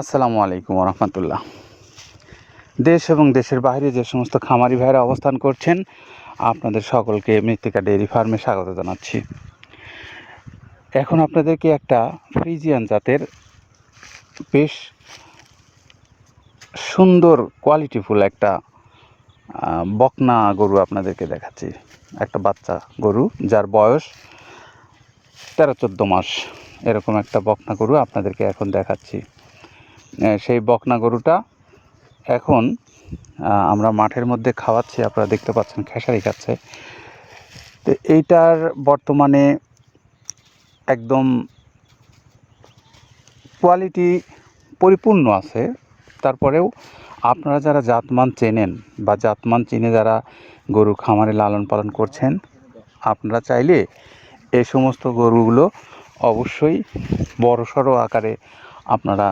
আসসালামু আলাইকুম রহমতুল্লাহ দেশ এবং দেশের বাইরে যে সমস্ত খামারি ভাইরা অবস্থান করছেন, আপনাদের সকলকে মৃত্তিকা ডেয়ারি ফার্মে স্বাগত জানাচ্ছি। এখন আপনাদেরকে একটা ফ্রিজিয়ান জাতের বেশ সুন্দর কোয়ালিটিফুল একটা বকনা গরু আপনাদেরকে দেখাচ্ছি। একটা বাচ্চা গরু যার বয়স তেরো চোদ্দ মাস। এরকম একটা বকনা গরু আপনাদেরকে এখন দেখাচ্ছি। সেই বকনা গরুটা এখন আমরা মাঠের মধ্যে খাওয়াচ্ছি, আপনারা দেখতে পাচ্ছেন খেসারি খাচ্ছে। তো এইটার বর্তমানে একদম কোয়ালিটি পরিপূর্ণ আছে। তারপরেও আপনারা যারা জাতমান চেনেন বা জাতমান চিনে যারা গরু খামারে লালন পালন করছেন, আপনারা চাইলে এই সমস্ত গরুগুলো অবশ্যই বড়সড় আকারে আপনারা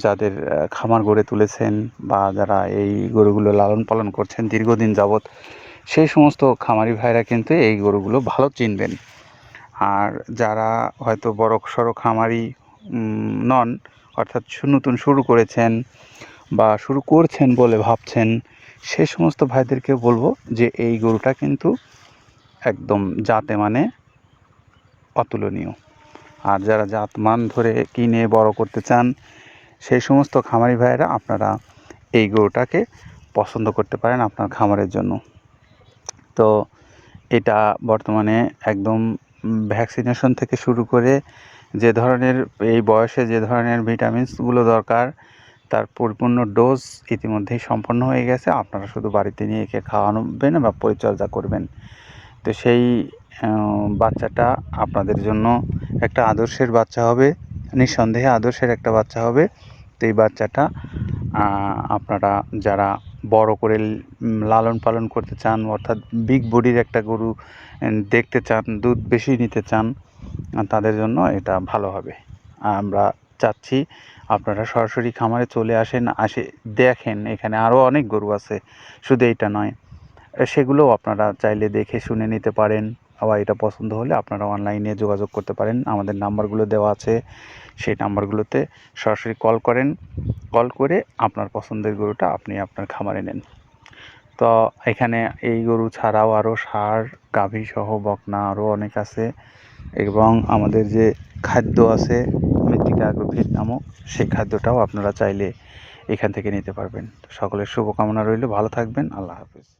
যাদের খামার গড়ে তুলেছেন বা যারা এই গরুগুলো লালন পালন করছেন দীর্ঘদিন যাবৎ, সেই সমস্ত খামারি ভাইরা কিন্তু এই গরুগুলো ভালো চিনবেন। আর যারা হয়তো বড় সড়ো খামারি নন, অর্থাৎ নতুন শুরু করেছেন বা শুরু করছেন বলে ভাবছেন সেই সমস্ত ভাইদেরকে বলব যে এই গরুটা কিন্তু একদম জাতে মানে অতুলনীয়। আর যারা জাতমান ধরে কিনে বড় করতে চান সেই সমস্ত খামারি ভাইয়েরা আপনারা এই গরুটাকে পছন্দ করতে পারেন আপনার খামারের জন্য। তো এটা বর্তমানে একদম ভ্যাকসিনেশন থেকে শুরু করে যে ধরনের এই বয়সে যে ধরনের ভিটামিনসগুলো দরকার, তার পরিপূর্ণ ডোজ ইতিমধ্যেই সম্পন্ন হয়ে গেছে। আপনারা শুধু বাড়িতে নিয়ে একে খাওয়াবেন বা পরিচর্যা করবেন। তো সেই বাচ্চাটা আপনাদের জন্য একটা আদর্শের বাচ্চা হবে। নিঃসন্দেহে আদর্শের একটা বাচ্চা হবে। তো এই বাচ্চাটা আপনারা যারা বড় করে লালন পালন করতে চান, অর্থাৎ বিগ বডির একটা গরু দেখতে চান, দুধ বেশি নিতে চান তাদের জন্য এটা ভালো হবে। আমরা চাচ্ছি আপনারা সরাসরি খামারে চলে আসেন, আসে দেখেন, এখানে আরও অনেক গরু আছে। শুধু এইটা নয় সেগুলোও আপনারা চাইলে দেখে শুনে নিতে পারেন। আবার এটা পছন্দ হলে আপনারা অনলাইনে যোগাযোগ করতে পারেন। আমাদের নাম্বারগুলো দেওয়া আছে, সেই নাম্বারগুলোতে সরাসরি কল করেন। কল করে আপনার পছন্দের গরুটা আপনি আপনার খামারে নেন। তো এখানে এই গরু ছাড়াও আরও গাভী সহ বকনা আরও অনেক আছে এবং আমাদের যে খাদ্য আছে মৃত্তিকা অ্যাগ্রোফিট নামক সেই খাদ্যটাও আপনারা চাইলে এখান থেকে নিতে পারবেন। সকলের শুভকামনা রইল, ভালো থাকবেন, আল্লাহ হাফিজ।